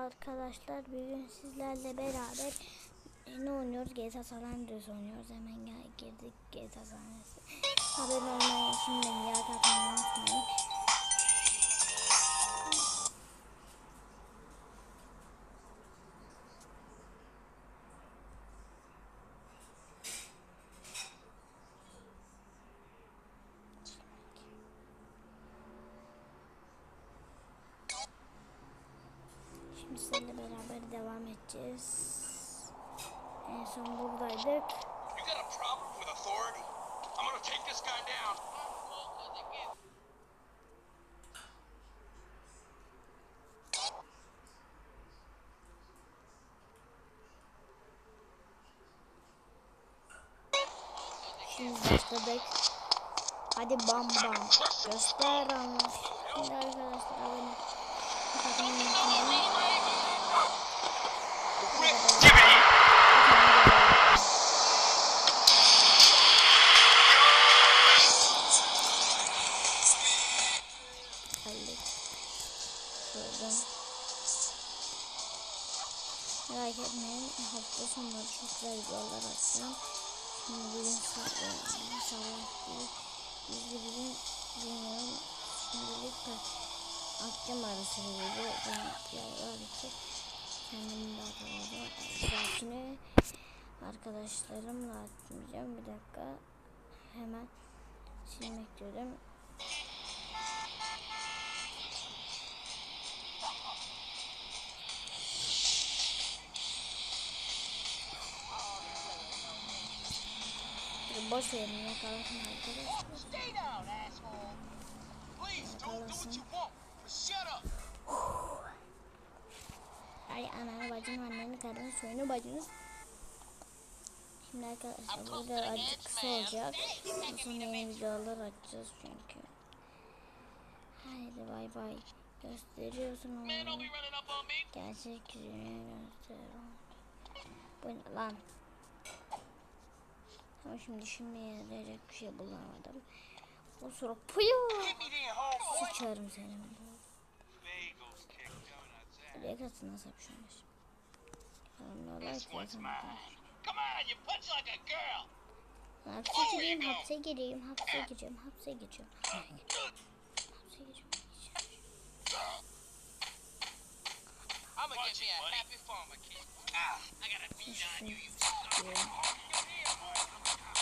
Arkadaşlar bugün sizlerle beraber e, ne oynuyoruz? GTA San Andreas oynuyoruz. Hemen gel, girdik GTA San Andreas'a. Haberin olmayan şimdi ya takmayı unutmayın. Take this guy down. Şimdi başladık. Hadi bam bam. Göster ama. Şimdi arkadaşlar abone. Şuradan. Merak etmeyin. Hafta sonları çok güzel videolar atacağım. Şimdi bugün sabah, de bugün bilmiyorum. Şimdilik de akşam arası video. Yavrular için kendimi de atamadım. Belkine arkadaşlarımla atmayacağım. Bir dakika. Hemen silmek diyorum. Boş verin yakalasın arkadaşlar. Ay ananı bacını anneni karını soyunu bacını. Şimdi arkadaşlar burada azıcık kısa olacak. Sonra yeni videolar açacağız çünkü. Haydi bay bay. Gösteriyorsun onu. Gerçek yüzünü göster. Bu ne lan? Ama şimdi şimdi yarayacak bir şey bulamadım. O sonra puyu. Sıçarım seni. Buraya katsın nasıl yapışıyormuş. Hapse gireyim, hapse gireyim, hapse gireceğim, hapse gireceğim. Hapse gireceğim. I'm gonna get me a happy farmer kid. Ah, I gotta beat on you, you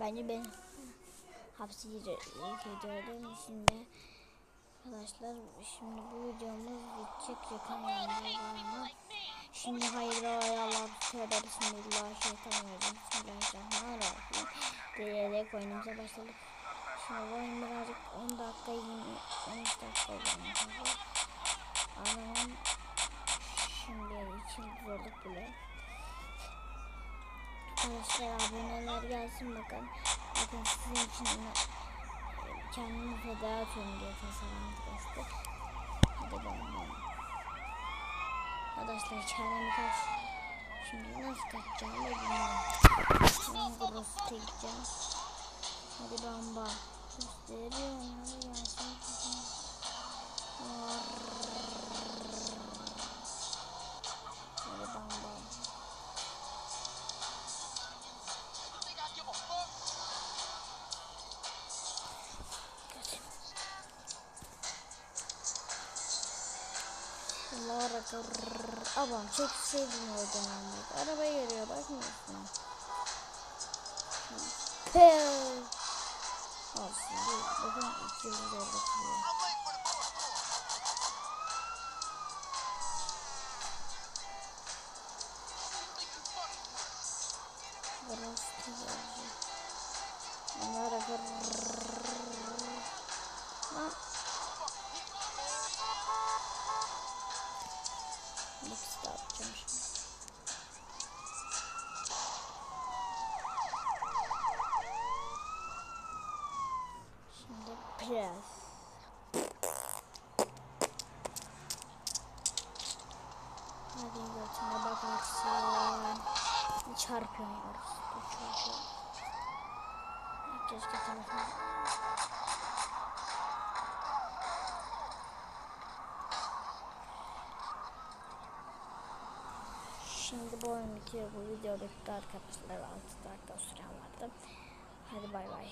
Bence ben hapsi girdim şimdi. Arkadaşlar şimdi bu videomuz bitecek yakın yanında Şimdi hayır ay Allah tövbe bismillahirrahmanirrahim bismillahirrahmanirrahim diyerek oyunumuza başladık. Şimdi oyun birazcık 10 dakika 20 13 dakika olacak. Anlamam şimdi için zorluk bile. Arkadaşlar aboneler gelsin bakın. Bakın sizin için e, kendimi feda atıyorum diye tasarım arkadaşlar. Hadi bakalım. Arkadaşlar kendimi kaç. Şimdi nasıl kaçacağım da bilmiyorum. Ben burası çekeceğim. Hadi bamba. Gösteriyorum. Abam çekseydin oradan Ahmet. Araba geliyor bakmıyorsun. Pe. Olsun. Bakın 250 kilo. Burası güzel. Onlar rakır. Atacağım şimdi. Şimdi press. Hadi götüne bakarsın. Çarpıyoruz. Çarpıyor. Keşke telefon. Şimdi bu oyun bitiyor. Bu video bitti arkadaşlar. 6 dakika süren vardı. Hadi bay bay.